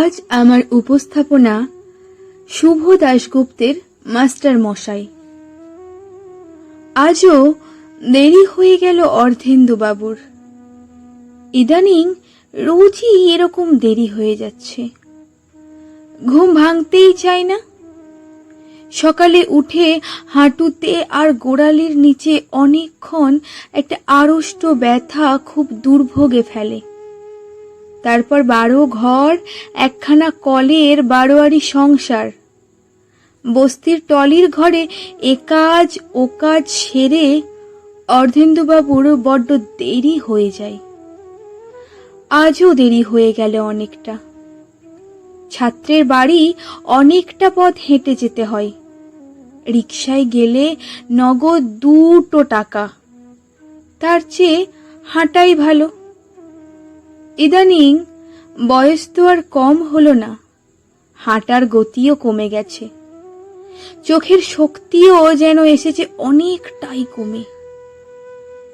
আজ আমার উপস্থাপনা শুভ দাশগুপ্তের মাস্টার মশাই। আজও দেরি হয়ে গেল অর্ধেন্দু বাবুর ইদানিং রোজই এরকম দেরি হয়ে যাচ্ছে। ঘুম ভাঙতেই চায় না। সকালে উঠে হাঁটুতে আর গোড়ালির নিচে অনেকক্ষণ একটা আড়ষ্ট ব্যথা খুব দুর্ভোগে ফেলে। তারপর বারো ঘর, একখানা কলের বারোয়ারি সংসার। বস্তির টলির ঘরে এ কাজ, ও কাজ সেরে অর্ধেন্দুবাবুর বড্ড দেরি হয়ে যায়। আজও দেরি হয়ে গেল অনেকটা। ছাত্রের বাড়ি অনেকটা পথ হেঁটে যেতে হয়। রিকশায় গেলে নগদ দুটো টাকা। তার চেয়ে হাঁটাই ভালো। ইদানিং বয়স তো আর কম হলো না। হাঁটার গতিও কমে গেছে। চোখের শক্তিও যেন এসেছে অনেকটাই কমে।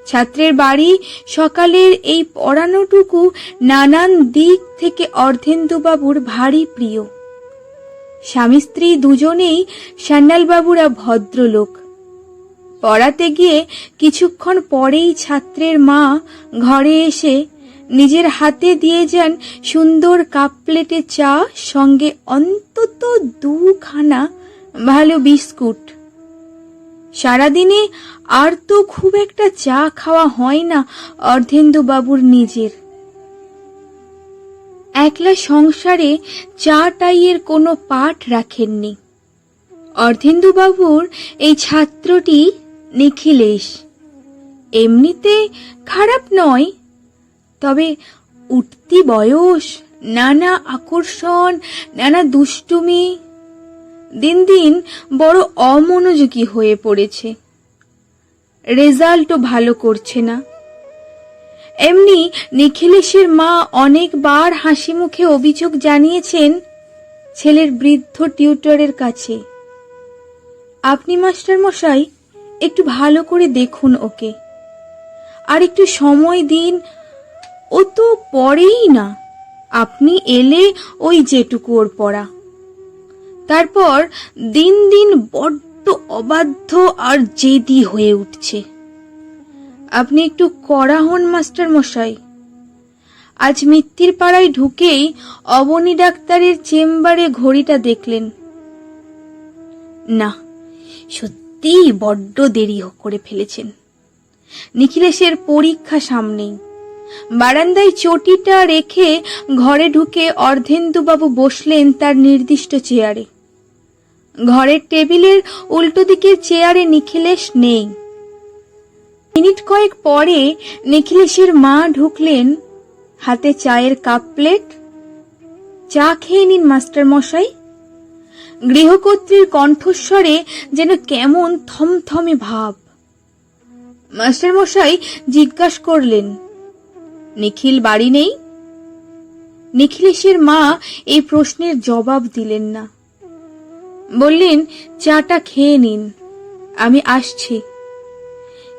ছাত্রের বাড়ি সকালের এই পড়ানোটুকু নানান দিক থেকে অর্ধেন্দুবাবুর ভারী প্রিয়। স্বামী স্ত্রী দুজনেই সান্যালবাবুরা ভদ্রলোক। পড়াতে গিয়ে কিছুক্ষণ পরেই ছাত্রের মা ঘরে এসে নিজের হাতে দিয়ে যান সুন্দর কাপ প্লেটে চা, সঙ্গে অন্তত দুখানা ভালো বিস্কুট। সারাদিনে আর তো খুব একটা চা খাওয়া হয় না অর্ধেন্দু বাবুর নিজের। একলা সংসারে চা টাইয়ের কোনো পাঠ রাখেননি। অর্ধেন্দু বাবুর এই ছাত্রটি নিখিলেশ। এমনিতে খারাপ নয় তবে উঠতি বয়স, নানা আকর্ষণ, নানা দুষ্টুমি। দিন দিন বড় অমনোযোগী হয়ে পড়েছে। রেজাল্টও ভালো করছে না। এমনি নিখিলেশের মা অনেকবার হাসি মুখে অভিযোগ জানিয়েছেন, ছেলের বৃদ্ধ টিউটরের কাছে। আপনি মাস্টার মশাই একটু ভালো করে দেখুন ওকে। আর একটু সময় দিন ও তো পড়েই না। আপনি এলে ওই যেটুকু ওর পড়া। তারপর দিন দিন বড্ড অবাধ্য আর জেদি হয়ে উঠছে। আপনি একটু কড়া হন, মাস্টার মশাই। আজ মিত্তির পাড়ায় ঢুকেই অবনী ডাক্তারের চেম্বারে ঘড়িটা দেখলেন। না, সত্যিই বড্ড দেরি করে ফেলেছেন। নিখিলেশের পরীক্ষা সামনেই। বারান্দায় চটিটা রেখে ঘরে ঢুকে অর্ধেন্দুবাবু বসলেন তার নির্দিষ্ট চেয়ারে। ঘরের টেবিলের উল্টো দিকের চেয়ারে নিখিলেশ নেই। মিনিট কয়েক পরে নিখিলেশের মা ঢুকলেন, হাতে চায়ের কাপ প্লেট, চা খেয়ে নিন মাস্টার মশাই গৃহকর্ত্রীর কণ্ঠস্বরে যেন কেমন থমথমে ভাব। মাস্টার মশাই জিজ্ঞাসা করলেন নিখিল বাড়ি নেই? নিখিলেশের মা এই প্রশ্নের জবাব দিলেন না। বললেন, চাটা খেয়ে নিন, আমি আসছি।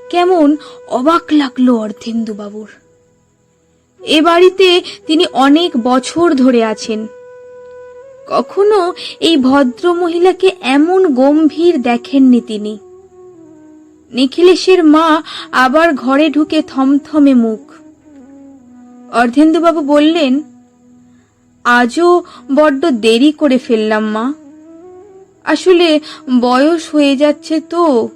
কেমন অবাক লাগল অর্ধেন্দু বাবুর এ বাড়িতে তিনি অনেক বছর ধরে আছেন। কখনো এই ভদ্র মহিলাকে এমন গম্ভীর দেখেননি তিনি। নিখিলেশের মা আবার ঘরে ঢুকে থমথমে মুখ অর্ধেন্দুবাবু বললেন, আজও বড্ড দেরি করে ফেললাম, মা। আসলে বয়স হয়ে যাচ্ছে তো।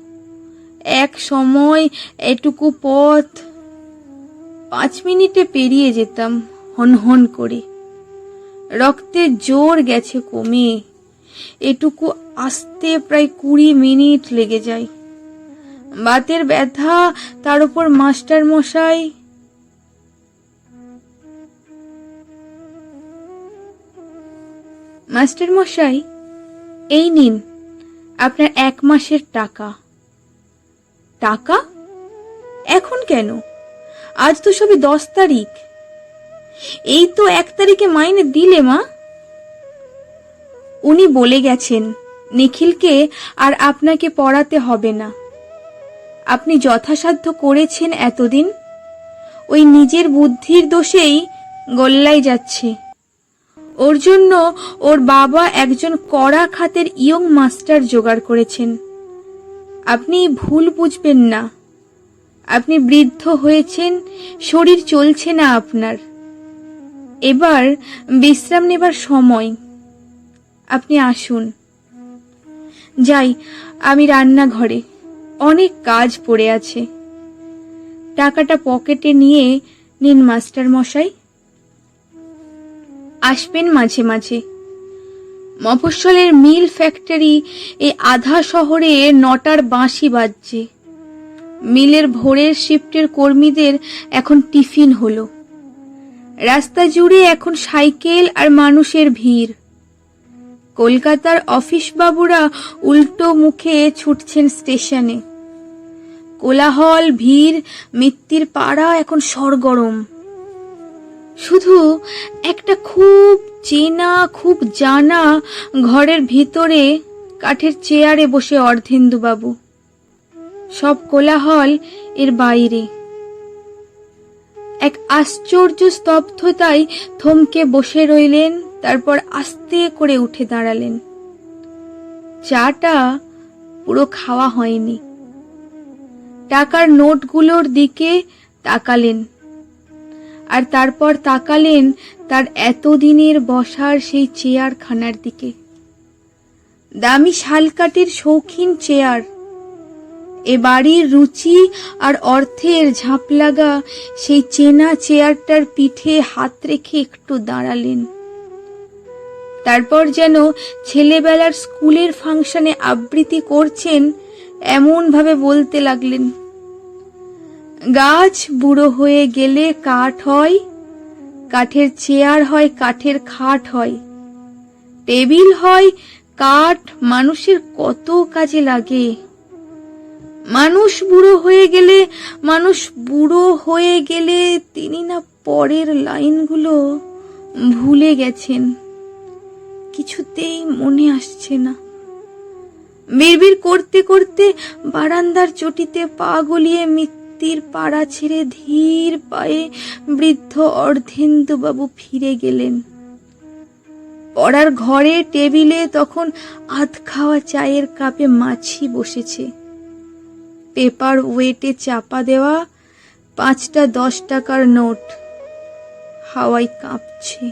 এক সময় এটুকু পথ পাঁচ মিনিটে পেরিয়ে যেতাম হন হন করে। রক্তের জোর গেছে কমে। এটুকু আসতে প্রায় কুড়ি মিনিট লেগে যায়। বাতের ব্যথা তার উপর মাস্টার মশাই মাস্টার মশাই, এই নিন আপনার এক মাসের টাকা। টাকা? এখন কেন? আজ তো সবে দশ তারিখ। এই তো এক তারিখে মাইনে দিলে, মা। উনি বলে গেছেন, নিখিলকে আর আপনাকে পড়াতে হবে না। আপনি যথাসাধ্য করেছেন এতদিন। ওই নিজের বুদ্ধির দোষেই গোল্লাই যাচ্ছে। ওর জন্য ওর বাবা একজন কড়া খাতের ইয়ং মাস্টার জোগাড় করেছেন। আপনি ভুল বুঝবেন না। আপনি বৃদ্ধ হয়েছেন, শরীর চলছে না আপনার। এবার বিশ্রাম নেবার সময়। আপনি আসুন। যাই, আমি রান্নাঘরে। অনেক কাজ পড়ে আছে। টাকাটা পকেটে নিয়ে নিন মাস্টার মশাই আসবেন মাঝে মাঝে। মফস্বলের মিল ফ্যাক্টরি এই আধা শহরে নটার বাঁশি বাজছে। মিলের ভোরের শিফটের কর্মীদের এখন টিফিন হলো। রাস্তা জুড়ে এখন সাইকেল আর মানুষের ভিড়। কলকাতার অফিস বাবুরা উল্টো মুখে ছুটছেন স্টেশনে। কোলাহল, ভিড়, মিত্তির পাড়া এখন সরগরম। শুধু একটা খুব চেনা, খুব জানা ঘরের ভিতরে কাঠের চেয়ারে বসে অর্ধেন্দুবাবু। সব কোলাহল এর বাইরে। এক আশ্চর্য স্তব্ধতায় থমকে বসে রইলেন, তারপর আস্তে করে উঠে দাঁড়ালেন। চাটা পুরো খাওয়া হয়নি। টাকার নোটগুলোর দিকে তাকালেন। আর তারপর তাকালেন তার এতদিনের বসার সেই চেয়ারখানার দিকে। দামি শালকাটির শৌখিন চেয়ার। এ বাড়ির রুচি আর অর্থের ঝাঁপ লাগা সেই চেনা চেয়ারটার পিঠে হাত রেখে একটু দাঁড়ালেন। তারপর যেন ছেলেবেলার স্কুলের ফাংশনে আবৃত্তি করছেন এমন ভাবে বলতে লাগলেন গাছ বুড়ো হয়ে গেলে কাঠ হয়, কাঠের চেয়ার হয়, কাঠের খাট হয়। টেবিল হয়, কাঠ মানুষের কত কাজে লাগে। মানুষ বুড়ো হয়ে গেলে, মানুষ বুড়ো হয়ে গেলে তিনি না পরের লাইনগুলো ভুলে গেছেন। কিছুতেই মনে আসছে না। বিড়বিড় করতে করতে বারান্দার চটিতে পা গলিয়ে মিত্তির পাড়া ছেড়ে ধীর পায়ে বৃদ্ধ অর্ধেন্দুবাবু ফিরে গেলেন। পড়ার ঘরে টেবিলে তখন আধ খাওয়া চায়ের কাপে মাছি বসেছে। পেপার ওয়েটে চাপা দেওয়া, পাঁচটা দশ টাকার নোট। হাওয়ায় কাঁপছে।